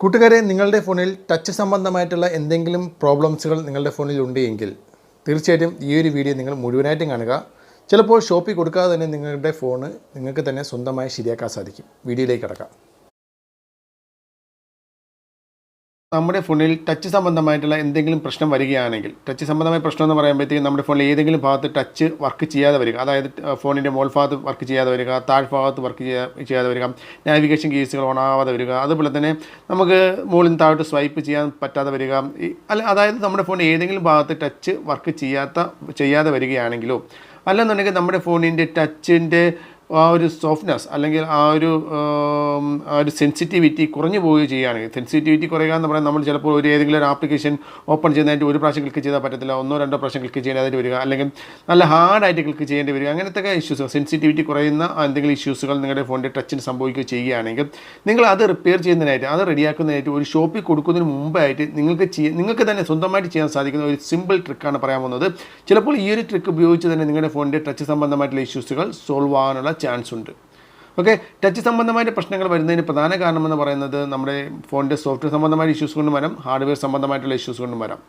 കൂട്ടുകാരെ നിങ്ങളുടെ ഫോണിൽ ടച്ച് സംബന്ധമായിട്ടുള്ള എന്തെങ്കിലും പ്രോബ്ലംസുകൾ നിങ്ങളുടെ ഫോണിൽ ഉണ്ടെങ്കിൽ തീർച്ചയായിട്ടും ഈ ഒരു വീഡിയോ നിങ്ങൾ മുഴുവനായിട്ടും കാണുക. ചിലപ്പോൾ ഷോപ്പിൽ കൊടുക്കാതെ തന്നെ നിങ്ങളുടെ ഫോണ് നിങ്ങൾക്ക് തന്നെ സ്വന്തമായി ശരിയാക്കാൻ സാധിക്കും. വീഡിയോയിലേക്ക് കിടക്കാം. നമ്മുടെ ഫോണിൽ ടച്ച് സംബന്ധമായിട്ടുള്ള എന്തെങ്കിലും പ്രശ്നം വരികയാണെങ്കിൽ ടച്ച് സംബന്ധമായ പ്രശ്നം എന്ന് പറയുമ്പോഴത്തേക്കും നമ്മുടെ ഫോണിൽ ഏതെങ്കിലും ഭാഗത്ത് ടച്ച് വർക്ക് ചെയ്യാതെ വരിക. അതായത് ഫോണിന്റെ മോൾ ഭാഗത്ത് വർക്ക് ചെയ്യാതെ വരിക താഴ്ഭാഗത്ത് വർക്ക് ചെയ്യാതെ വരിക നാവിഗേഷൻ കീസുകൾ ഓണാവാതെ വരിക അതുപോലെ തന്നെ നമുക്ക് മുകളിൽ താഴോട്ട് സ്വൈപ്പ് ചെയ്യാൻ പറ്റാതെ വരിക അല്ല അതായത് നമ്മുടെ ഫോൺ ഏതെങ്കിലും ഭാഗത്ത് ടച്ച് വർക്ക് ചെയ്യാത്ത ചെയ്യാതെ വരികയാണെങ്കിലോ അല്ലെന്നുണ്ടെങ്കിൽ നമ്മുടെ ഫോണിന്റെ ടച്ചിന്റെ ആ ഒരു സോഫ്റ്റ്നെസ് അല്ലെങ്കിൽ ആ ഒരു ആ ഒരു സെൻസിറ്റിവിറ്റി കുറഞ്ഞു പോവുകയോ ചെയ്യുകയാണെങ്കിൽ സെൻസിറ്റിവിറ്റി കുറയുക എന്ന് പറയുന്നത് നമ്മൾ ചിലപ്പോൾ ഒരു ഏതെങ്കിലും ഒരു ആപ്ലിക്കേഷൻ ഓപ്പൺ ചെയ്യുന്നതായിട്ട് ഒരു പ്രാവശ്യം ക്ലിക്ക് ചെയ്താൽ പറ്റത്തില്ല ഒന്നോ രണ്ടോ പ്രാവശ്യം ക്ലിക്ക് ചെയ്യേണ്ടതായിട്ട് വരിക അല്ലെങ്കിൽ നല്ല ഹാർഡായിട്ട് ക്ലിക്ക് ചെയ്യേണ്ടി വരിക അങ്ങനത്തെ ഇഷ്യൂസ് സെൻസിറ്റിവിറ്റി കുറയുന്ന എന്തെങ്കിലും ഇഷ്യൂസുകൾ നിങ്ങളുടെ ഫോണിന്റെ ടച്ചിന് സംഭവിക്കുകയോ ചെയ്യുകയാണെങ്കിൽ നിങ്ങൾ അത് റിപ്പയർ ചെയ്യുന്നതിനായിട്ട് അത് റെഡിയാക്കുന്നതിനായിട്ട് ഒരു ഷോപ്പിൽ കൊടുക്കുന്നതിന് മുമ്പായിട്ട് നിങ്ങൾക്ക് ചെയ്യാൻ നിങ്ങൾക്ക് തന്നെ സ്വന്തമായിട്ട് ചെയ്യാൻ സാധിക്കുന്ന ഒരു സിമ്പിൾ ട്രിക്കാണ് പറയാൻ പോകുന്നത്. ചിലപ്പോൾ ഈ ഒരു ട്രിക്ക് ഉപയോഗിച്ച് തന്നെ നിങ്ങളുടെ ഫോണിന്റെ ടച്ച് സംബന്ധമായിട്ടുള്ള ഇഷ്യൂസുകൾ സോൾവ് ആകാനുള്ള ചാൻസ് ഉണ്ട്. ഓക്കെ ടച്ച് സംബന്ധമായ പ്രശ്നങ്ങൾ വരുന്നതിന് പ്രധാന കാരണമെന്ന് പറയുന്നത് നമ്മുടെ ഫോണിന്റെ സോഫ്റ്റ്വെയർ സംബന്ധമായ ഇഷ്യൂസ് കൊണ്ടും വരാം ഹാർഡ്വെയർ സംബന്ധമായിട്ടുള്ള ഇഷ്യൂസ് കൊണ്ടും വരാം.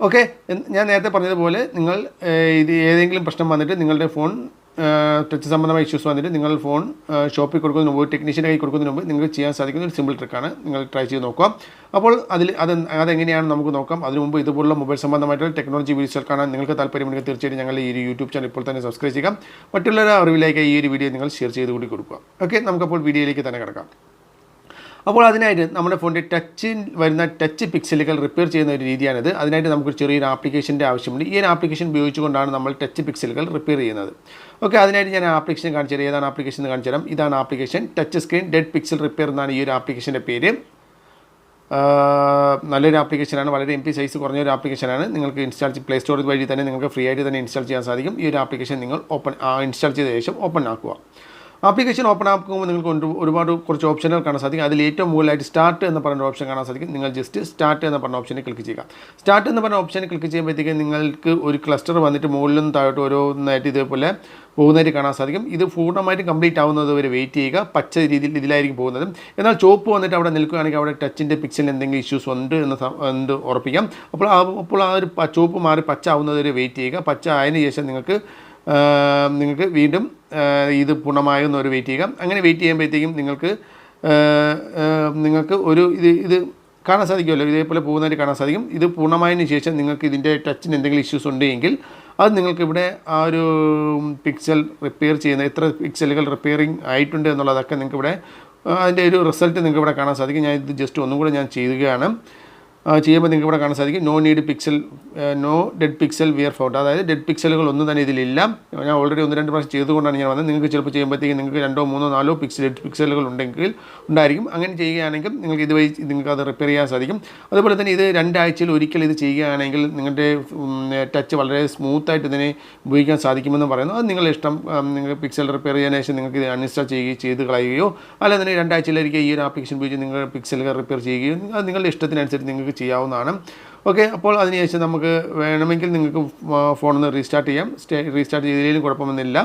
ഓക്കെ ഞാൻ നേരത്തെ പറഞ്ഞതുപോലെ നിങ്ങൾ ഇത് ഏതെങ്കിലും പ്രശ്നം വന്നിട്ട് നിങ്ങളുടെ ഫോൺ ടച്ച് സംബന്ധമായ ഇഷ്യൂസ് വന്നിട്ട് നിങ്ങൾ ഫോൺ ഷോപ്പിൽ കൊടുക്കുന്നതിന് മുമ്പ് ടെക്നീഷ്യന്റെ കൈ കൊടുക്കുന്നതിന് മുമ്പ് നിങ്ങൾക്ക് ചെയ്യാൻ സാധിക്കുന്ന ഒരു സിമ്പിൾ ട്രിക്കാണ് നിങ്ങൾ ട്രൈ ചെയ്ത് നോക്കുക. അപ്പോൾ അതിൽ അത് അതെങ്ങനെയാണ് നമുക്ക് നോക്കാം. അതിന് മുമ്പ് ഇതുപോലുള്ള മൊബൈൽ സംബന്ധമായിട്ടുള്ള ടെക്നോളജി വീഡിയോസ് കാണാൻ നിങ്ങൾക്ക് താല്പര്യമുണ്ടെങ്കിൽ തീർച്ചയായിട്ടും ഞങ്ങൾ ഈ ഒരു യൂട്യൂബ് ചാനൽ ഇപ്പോൾ തന്നെ സബ്സ്ക്രൈബ് ചെയ്യുക. മറ്റുള്ളവരുടെ അറിവിലേക്ക് ഈ ഒരു വീഡിയോ നിങ്ങൾ ഷെയർ ചെയ്ത് കൂടി കൊടുക്കുക. ഓക്കെ നമുക്കപ്പോൾ വീഡിയോയിലേക്ക് തന്നെ കിടക്കാം. അപ്പോൾ അതിനായിട്ട് നമ്മുടെ ഫോണിന്റെ ടച്ച് വരുന്ന ടച്ച് പിക്സലുകൾ റിപ്പയർ ചെയ്യുന്ന ഒരു രീതിയാണിത്. അതിനായിട്ട് നമുക്കൊരു ചെറിയൊരു ആപ്ലിക്കേഷന്റെ ആവശ്യമുണ്ട്. ഈ ഒരു ആപ്ലിക്കേഷൻ ഉപയോഗിച്ചുകൊണ്ടാണ് നമ്മൾ ടച്ച് പിക്സലുകൾ റിപ്പയർ ചെയ്യുന്നത്. ഓക്കെ അതിനായിട്ട് ഞാൻ ആപ്ലിക്കേഷൻ കാണിച്ചു തരാം. ഏതാണ് ആപ്ലിക്കേഷൻ എന്ന് കാണിച്ചു തരാം. ഇതാണ് application touch screen dead pixel repair എന്നാണ് ഈ ഒരു ആപ്ലിക്കേഷന്റെ പേര്. നല്ലൊരു ആപ്ലിക്കേഷനാണ് വളരെ എം പി സൈസ് കുറഞ്ഞ ഒരു ആപ്ലിക്കേഷനാണ് നിങ്ങൾക്ക് ഇൻസ്റ്റാൾ പ്ലേ സ്റ്റോർ വഴി തന്നെ നിങ്ങൾക്ക് ഫ്രീ ആയിട്ട് തന്നെ ഇൻസ്റ്റാൾ ചെയ്യാൻ സാധിക്കും. ഈ ഒരു ആപ്ലിക്കേഷൻ നിങ്ങൾ ഓപ്പൺ ഇൻസ്റ്റാൾ ചെയ്ത ശേഷം ഓപ്പൺ ആക്കുക. ആപ്ലിക്കേഷൻ ഓപ്പൺ ആക്കുമ്പോൾ നിങ്ങൾക്ക് ഒരുപാട് കുറച്ച് ഓപ്ഷനുകൾ കാണാൻ സാധിക്കും. അതിൽ ഏറ്റവും മുകളിലായിട്ട് സ്റ്റാർട്ട് എന്ന് പറഞ്ഞ ഓപ്ഷൻ കാണാൻ സാധിക്കും. നിങ്ങൾ ജസ്റ്റ് സ്റ്റാർട്ട് എന്ന് പറഞ്ഞ ഓപ്ഷനിൽ ക്ലിക്ക് ചെയ്യുക. സ്റ്റാർട്ട് എന്ന് പറഞ്ഞ ഓപ്ഷനിൽ ക്ലിക്ക് ചെയ്യുമ്പോഴത്തേക്കും നിങ്ങൾക്ക് ഒരു ക്ലസ്റ്റർ വന്നിട്ട് മുകളിൽ നിന്ന് താഴോട്ട് ഓരോന്നായിട്ട് ഇതേപോലെ പോകുന്നതായിട്ട് കാണാൻ സാധിക്കും. ഇത് പൂർണമായിട്ട് കംപ്ലീറ്റ് ആവുന്നത് വരെ വെയിറ്റ് ചെയ്യുക. പച്ച രീതിയിൽ ഇതിലായിരിക്കും പോകുന്നത്. എന്നാൽ ചോപ്പ് വന്നിട്ട് അവിടെ നിൽക്കുകയാണെങ്കിൽ അവിടെ ടച്ചിന്റെ പിക്സലിൽ എന്തെങ്കിലും ഇഷ്യൂസ് ഉണ്ട് എന്ന് എന്ത് ഉറപ്പിക്കാം. അപ്പോൾ അപ്പോൾ ആ ഒരു ചോപ്പ് മാറി പച്ച ആവുന്നത് വരെ വെയിറ്റ് ചെയ്യുക. പച്ച ആയതിനു ശേഷം നിങ്ങൾക്ക് നിങ്ങൾക്ക് വീണ്ടും ഇത് പൂർണമായൊന്ന് ഒരു വെയിറ്റ് ചെയ്യുക. അങ്ങനെ വെയിറ്റ് ചെയ്യുമ്പോഴത്തേക്കും നിങ്ങൾക്ക് നിങ്ങൾക്ക് ഒരു ഇത് ഇത് കാണാൻ സാധിക്കുമല്ലോ. ഇതേപോലെ പോകുന്നതായിട്ട് കാണാൻ സാധിക്കും. ഇത് പൂർണമായതിന് ശേഷം നിങ്ങൾക്ക് ഇതിന്റെ ടച്ചിന് എന്തെങ്കിലും ഇഷ്യൂസ് ഉണ്ടെങ്കിൽ അത് നിങ്ങൾക്ക് ഇവിടെ ആ ഒരു പിക്സൽ റിപ്പയർ ചെയ്യുന്ന എത്ര പിക്സലുകൾ റിപ്പയറിങ് ആയിട്ടുണ്ട് എന്നുള്ളതൊക്കെ നിങ്ങൾക്ക് ഇവിടെ അതിന്റെ ഒരു റിസൾട്ട് നിങ്ങൾക്ക് ഇവിടെ കാണാൻ സാധിക്കും. ഞാൻ ഇത് ജസ്റ്റ് ഒന്നും കൂടെ ഞാൻ ചെയ്യുകയാണ്. ചെയ്യുമ്പോൾ നിങ്ങൾക്ക് ഇവിടെ കാണാൻ സാധിക്കും. No need pixel no dead pixel viewer photo അതായത് ഡെഡ് പിക്സലുകൾ ഒന്നും തന്നെ ഇതിലില്ല. ഞാൻ ഓൾറെഡി ഒന്ന് രണ്ട് പ്രാവശ്യം ചെയ്തുകൊണ്ടാണ് ഞാൻ വന്നത്. നിങ്ങൾക്ക് ചിലപ്പോൾ ചെയ്യുമ്പോഴത്തേക്കും നിങ്ങൾക്ക് രണ്ടോ മൂന്നോ നാലോ പിക്സൽ ഡെഡ് പിക്സലുകൾ ഉണ്ടെങ്കിൽ ഉണ്ടായിരിക്കും. അങ്ങനെ ചെയ്യുകയാണെങ്കിൽ നിങ്ങൾക്ക് ഇതുവഴി നിങ്ങൾക്ക് അത് റിപ്പയർ ചെയ്യാൻ സാധിക്കും. അതുപോലെ തന്നെ ഇത് രണ്ടാഴ്ചയിൽ ഒരിക്കൽ ഇത് ചെയ്യുകയാണെങ്കിൽ നിങ്ങളുടെ ടച്ച് വളരെ സ്മൂത്തായിട്ട് ഇതിനെ ഉപയോഗിക്കാൻ സാധിക്കുമെന്ന് പറയുന്നു. അത് നിങ്ങളുടെ ഇഷ്ടം നിങ്ങൾ പിക്സൽ റിപ്പയർ ചെയ്യാൻ ശേഷം നിങ്ങൾക്ക് ഇത് അൺഇൻസ്റ്റാൾ ചെയ്യുകയോ ചെയ്ത് കളയുകയോ അല്ലെങ്കിൽ തന്നെ രണ്ടാഴ്ചയിലായിരിക്കും ഈ ഒരു ആപ്ലിക്കേഷൻ ഉപയോഗിച്ച് നിങ്ങൾ പിക്സലുകൾ റിപ്പയർ ചെയ്യുകയോ അത് നിങ്ങളുടെ ഇഷ്ടത്തിനനുസരിച്ച് നിങ്ങൾക്ക് ചെയ്യാവുന്നതാണ്. ഓക്കെ അപ്പോൾ അതിനുശേഷം നമുക്ക് വേണമെങ്കിൽ നിങ്ങൾക്ക് ഫോണൊന്ന് റീസ്റ്റാർട്ട് ചെയ്യാം. സ്റ്റേ റീസ്റ്റാർട്ട് ചെയ്തതിലും കുഴപ്പമൊന്നുമില്ല.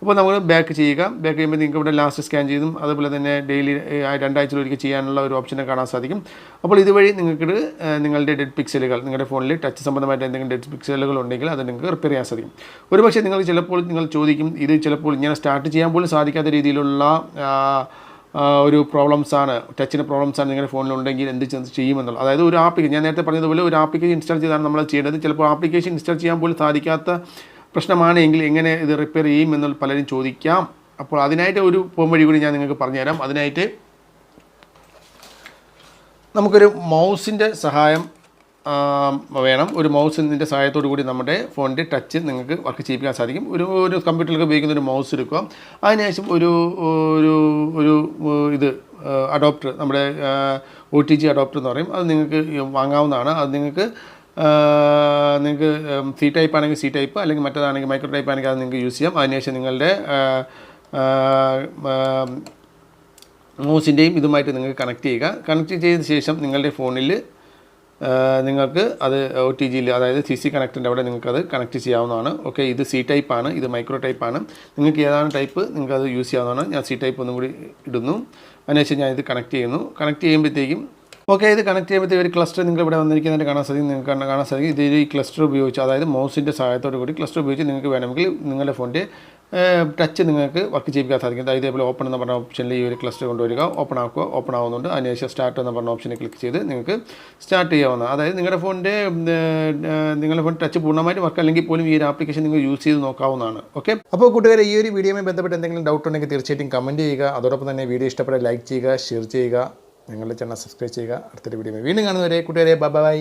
അപ്പോൾ നമ്മൾ ബാക്ക് ചെയ്യുക. ബാക്ക് ചെയ്യുമ്പോൾ നിങ്ങൾക്ക് ഇവിടെ ലാസ്റ്റ് സ്കാൻ ചെയ്തും അതുപോലെ തന്നെ ഡെയിലി രണ്ടാഴ്ചയിൽ ഒരിക്കൽ ചെയ്യാനുള്ള ഒരു ഓപ്ഷനെ കാണാൻ സാധിക്കും. അപ്പോൾ ഇതുവഴി നിങ്ങൾക്ക് നിങ്ങളുടെ ഡെഡ് പിക്സലുകൾ നിങ്ങളുടെ ഫോണിൽ ടച്ച് സംബന്ധമായിട്ട് എന്തെങ്കിലും ഡെഡ് പിക്സലുകൾ ഉണ്ടെങ്കിൽ അത് നിങ്ങൾക്ക് റിപ്പയർ ചെയ്യാൻ സാധിക്കും. ഒരുപക്ഷെ നിങ്ങൾ ചിലപ്പോൾ നിങ്ങൾ ചോദിക്കും ഇത് ചിലപ്പോൾ ഇങ്ങനെ സ്റ്റാർട്ട് ചെയ്യാൻ പോലും സാധിക്കാത്ത രീതിയിലുള്ള ഒരു പ്രോബ്ലംസാണ് ടച്ചിന് പ്രോബ്ലംസ് ആണ് നിങ്ങളുടെ ഫോണിലുണ്ടെങ്കിൽ എന്ത് ചെയ്യുമെന്നുള്ളത്. അതായത് ഒരു ആപ്ലിക്കേഷൻ ഞാൻ നേരത്തെ പറഞ്ഞതുപോലെ ഒരു ആപ്ലിക്കേഷൻ ഇൻസ്റ്റാൾ ചെയ്താണ് നമ്മൾ ചെയ്യേണ്ടത്. ചിലപ്പോൾ ആപ്ലിക്കേഷൻ ഇൻസ്റ്റാൾ ചെയ്യാൻ പോലും സാധിക്കാത്ത പ്രശ്നമാണെങ്കിൽ എങ്ങനെ ഇത് റിപ്പയർ ചെയ്യും എന്നുള്ള പലരും ചോദിക്കാം. അപ്പോൾ അതിനായിട്ട് ഒരു പോംവഴി കൂടി ഞാൻ നിങ്ങൾക്ക് പറഞ്ഞുതരാം. അതിനായിട്ട് നമുക്കൊരു മൗസിന്റെ സഹായം വേണം. ഒരു മൗസിന്റെ സഹായത്തോടു കൂടി നമ്മുടെ ഫോണിന്റെ ടച്ച് നിങ്ങൾക്ക് വർക്ക് ചെയ്യിപ്പിക്കാൻ സാധിക്കും. ഒരു ഒരു കമ്പ്യൂട്ടറിലൊക്കെ ഉപയോഗിക്കുന്ന ഒരു മൗസ് എടുക്കുക. അതിനുശേഷം ഒരു ഒരു ഒരു ഇത് അഡോപ്റ്റർ നമ്മുടെ ഒ ടി ജി അഡോപ്റ്റർ എന്ന് പറയും. അത് നിങ്ങൾക്ക് വാങ്ങാവുന്നതാണ്. അത് നിങ്ങൾക്ക് നിങ്ങൾക്ക് സി ടൈപ്പ് ആണെങ്കിൽ സി ടൈപ്പ് അല്ലെങ്കിൽ മറ്റേതാണെങ്കിൽ മൈക്രോ ടൈപ്പ് ആണെങ്കിൽ അത് നിങ്ങൾക്ക് യൂസ് ചെയ്യാം. അതിനുശേഷം നിങ്ങളുടെ മൗസിന്റെയും ഇതുമായിട്ട് നിങ്ങൾക്ക് കണക്ട് ചെയ്യുക. കണക്ട് ചെയ്ത ശേഷം നിങ്ങളുടെ ഫോണിൽ നിങ്ങൾക്ക് അത് ഒ ടി ജിയിൽ അതായത് സി സി കണക്റ്റിന്റെ അവിടെ നിങ്ങൾക്കത് കണക്ട് ചെയ്യാവുന്നതാണ്. ഓക്കെ ഇത് സി ടൈപ്പ് ആണ് ഇത് മൈക്രോ ടൈപ്പ് ആണ്. നിങ്ങൾക്ക് ഏതാണ് ടൈപ്പ് നിങ്ങൾക്കത് യൂസ് ചെയ്യാവുന്നതാണ്. ഞാൻ സി ടൈപ്പ് ഒന്നും കൂടി ഇടുന്നു. അതിനുശേഷം ഞാൻ ഇത് കണക്ട് ചെയ്യുന്നു. കണക്ട് ചെയ്യുമ്പോഴത്തേക്കും ഓക്കെ ഇത് കണക്ട് ചെയ്യുമ്പോഴത്തേക്ക് ഒരു ക്ലസ്റ്റർ നിങ്ങൾ ഇവിടെ വന്നിരിക്കുന്നതായിട്ട് കാണാൻ സാധിക്കും. നിങ്ങൾക്ക് കാണാൻ സാധിക്കും. ഇത് ഈ ക്ലസ്റ്റർ ഉപയോഗിച്ച് അതായത് മൗസിന്റെ സഹായത്തോടു കൂടി ക്ലസ്റ്റർ ഉപയോഗിച്ച് നിങ്ങൾക്ക് വേണമെങ്കിൽ നിങ്ങളുടെ ഫോണിന്റെ ടച്ച് നിങ്ങൾക്ക് വർക്ക് ചെയ്യിപ്പിക്കാൻ സാധിക്കും. അതായത് ഇതേപോലെ ഓപ്പൺ എന്ന് പറഞ്ഞ ഓപ്ഷനിൽ ഈ ഒരു ക്ലസ്റ്റർ കൊണ്ടുവരിക. ഓപ്പൺ ആക്കുക. ഓപ്പൺ ആവുന്നുണ്ട്. അതിനുശേഷം സ്റ്റാർട്ട് എന്ന് പറഞ്ഞ ഓപ്ഷനിൽ ക്ലിക്ക് ചെയ്ത് നിങ്ങൾക്ക് സ്റ്റാർട്ട് ചെയ്യാവുന്ന അതായത് നിങ്ങളുടെ ഫോണിന്റെ നിങ്ങളുടെ ഫോൺ ടച്ച് പൂർണമായിട്ട് വർക്ക് അല്ലെങ്കിൽ പോലും ഈ ഒരു ആപ്ലിക്കേഷൻ നിങ്ങൾ യൂസ് ചെയ്ത് നോക്കാവുന്നതാണ്. ഓക്കെ അപ്പോൾ കൂട്ടുകാരെ ഈ ഒരു വീഡിയോയുമായി ബന്ധപ്പെട്ട് എന്തെങ്കിലും ഡൗട്ട് ഉണ്ടെങ്കിൽ തീർച്ചയായിട്ടും കമന്റ് ചെയ്യുക. അതോടൊപ്പം തന്നെ വീഡിയോ ഇഷ്ടപ്പെട്ട ലൈക്ക് ചെയ്യുക ഷെയർ ചെയ്യുക. നിങ്ങളുടെ ചാനൽ സബ്സ്ക്രൈബ് ചെയ്യുക. അടുത്തൊരു വീഡിയോ വീണ്ടും കാണുന്നവരെ കൂട്ടുകാരെ ബൈ